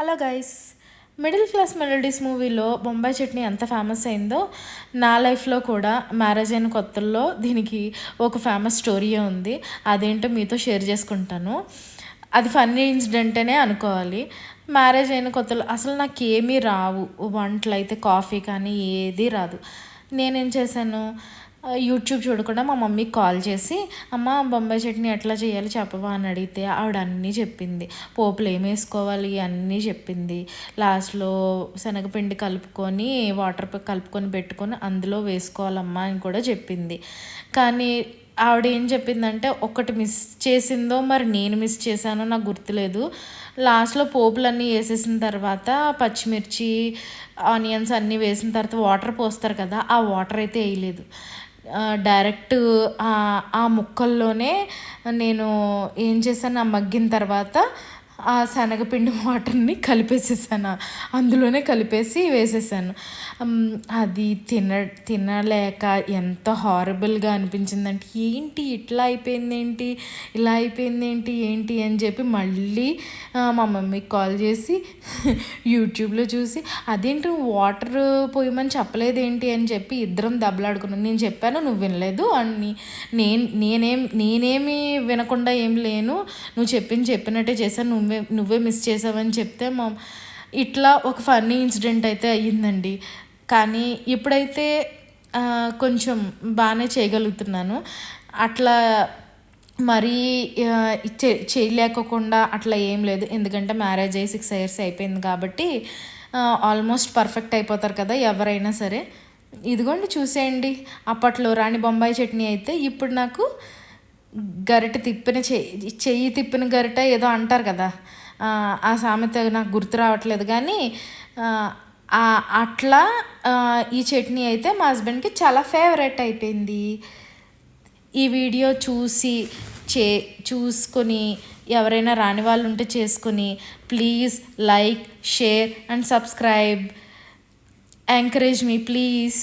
Hello guys Middle Class Melodies మూవీలో బొంబాయి చట్నీ ఎంత famous అయిందో నా లైఫ్లో కూడా మ్యారేజ్ అయిన కొత్తల్లో దీనికి ఒక ఫేమస్ స్టోరీయే ఉంది. అదేంటో మీతో షేర్ చేసుకుంటాను. అది ఫన్నీ ఇన్సిడెంటేనే అనుకోవాలి. మ్యారేజ్ అయిన కొత్తలో అసలు నాకు రావు. వంటలు అయితే కాఫీ కానీ ఏది రాదు. నేనేం చేశాను? యూట్యూబ్ చూడకుండా మా మమ్మీకి కాల్ చేసి అమ్మ బొంబాయి చట్నీ ఎట్లా చేయాలి చెప్పవా? అని అడిగితే ఆవిడ అన్నీ చెప్పింది. పోపులు ఏం వేసుకోవాలి అన్నీ చెప్పింది. లాస్ట్లో శనగపిండి కలుపుకొని వాటర్ కలుపుకొని పెట్టుకొని అందులో వేసుకోవాలమ్మా అని కూడా చెప్పింది. కానీ ఆవిడ ఏం చెప్పిందంటే ఒకటి మిస్ చేసిందో మరి నేను మిస్ చేశానో నాకు గుర్తులేదు. లాస్ట్లో పోపులన్నీ వేసేసిన తర్వాత పచ్చిమిర్చి ఆనియన్స్ అన్నీ వేసిన తర్వాత వాటర్ పోస్తారు కదా ఆ వాటర్ అయితే వేయలేదు. డైరెక్ట్ ఆ ముక్కల్లోనే నేను ఏం చేశాను ఆ మగ్గిన తర్వాత ఆ శనగపిండి వాటర్ని కలిపేసేసాను. అందులోనే కలిపేసి వేసేసాను. అది తిన తినలేక ఎంత హారబుల్గా అనిపించిందంటే ఏంటి ఇట్లా అయిపోయింది ఏంటి? ఇలా అయిపోయింది ఏంటి? ఏంటి? అని చెప్పి మళ్ళీ మా మమ్మీకి కాల్ చేసి యూట్యూబ్లో చూసి అదేంటి వాటర్ పోయమని చెప్పలేదు ఏంటి అని చెప్పి ఇద్దరం దెబ్బలాడుకున్నాం. నేను చెప్పాను నువ్వు వినలేదు. అని నేను నేనేం నేనేమి వినకుండా ఏం లేను. నువ్వు చెప్పింది చెప్పినట్టే చేశాను నువ్వే నువ్వే మిస్ చేసావని చెప్తే మా ఇట్లా ఒక ఫన్నీ ఇన్సిడెంట్ అయితే అయ్యిందండి. కానీ ఇప్పుడైతే కొంచెం బాగానే చేయగలుగుతున్నాను. అట్లా మరీ చేయలేకోకుండా అట్లా ఏం లేదు. ఎందుకంటే మ్యారేజ్ అయ్యి సిక్స్ ఇయర్స్ అయిపోయింది కాబట్టి ఆల్మోస్ట్ పర్ఫెక్ట్ అయిపోతారు కదా ఎవరైనా సరే. ఇదిగోండి చూసేయండి. అప్పట్లో రాణి బొంబాయి చట్నీ అయితే ఇప్పుడు నాకు గరిట తిప్పిన చెయ్యి చెయ్యి తిప్పిన గరిట ఏదో అంటారు కదా. ఆ సామెత నాకు గుర్తు రావట్లేదు కానీ అట్లా ఈ చట్నీ అయితే మా హస్బెండ్కి చాలా ఫేవరెట్ అయిపోయింది. ఈ వీడియో చూసి చే చూసుకొని ఎవరైనా రాని వాళ్ళు ఉంటే చేసుకొని please like share and subscribe encourage me please